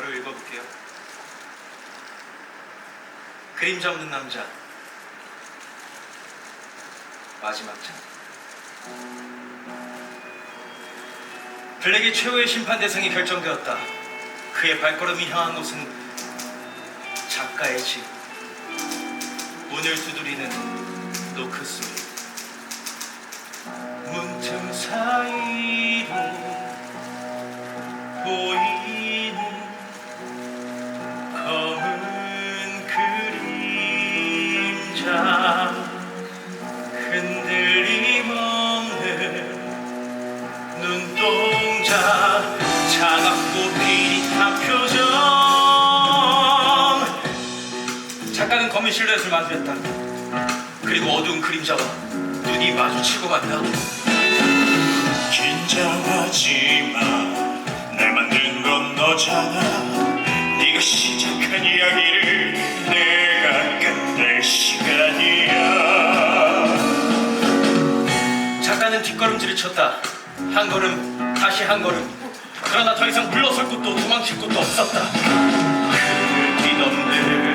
바로 읽어볼게요. 그림자 없는 남자. 마지막 장. 블랙의 최후의 심판 대상이 결정되었다. 그의 발걸음이 향한 곳은 작가의 집. 문을 두드리는 노크 소리. 문틈 사이로 보이 작가는 검은 실루엣을 만들었다 그리고 어두운 그림자와 눈이 마주치고 만다 긴장하지 마. 날 만든 건 너잖아. 네가 시작한 이야기를 내가 작가는 뒷걸음질을 쳤다. 한 걸음, 다시 한 걸음. 그러나 더 이상 물러설 곳도 도망칠 곳도 없었다. 그 뒤넘는